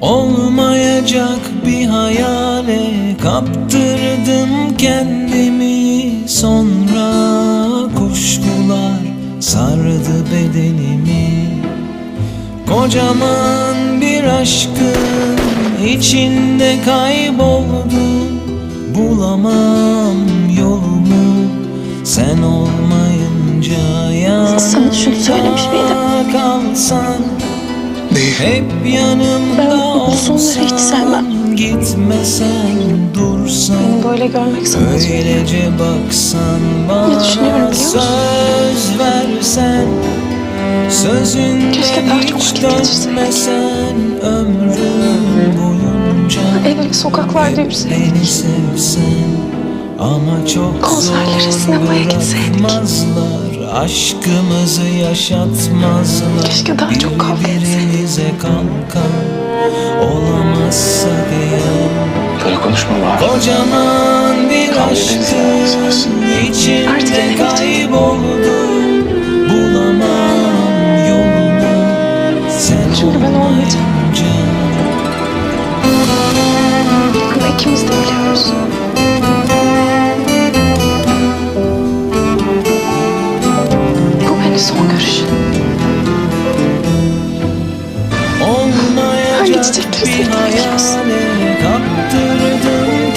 Olmayacak bir hayale kaptırdım kendimi. Sonra kuşkular sardı bedenimi. Kocaman bir aşkın içinde kayboldum Bulamam yolumu sen olmayınca ya Sana şunu söylemiş miydim? kalsan Neyi? hep yanımda Ben sonları hiç sevmem. Gitmesen dursan Beni böyle görmek sana. Öylece baksan bana düşünüyorum biliyor musun? Söz versen Keşke daha çok vakit geçirseydik. dönmesen Ömrüm boyunca Evvel sokaklarda yürüseydik. Konserlere, sinemaya gitseydik. Aşkımızı yaşatmazlar Keşke daha çok kavga Birbirimize kalkan Olamazsak eğer Böyle konuşma var. Kocaman bir Kavga Ama ikimiz de biliyoruz. Bu benim son görüşüm. Olmayacak Hangi çiçekleri sevdiğini biliyorsun. hayale kaptırdım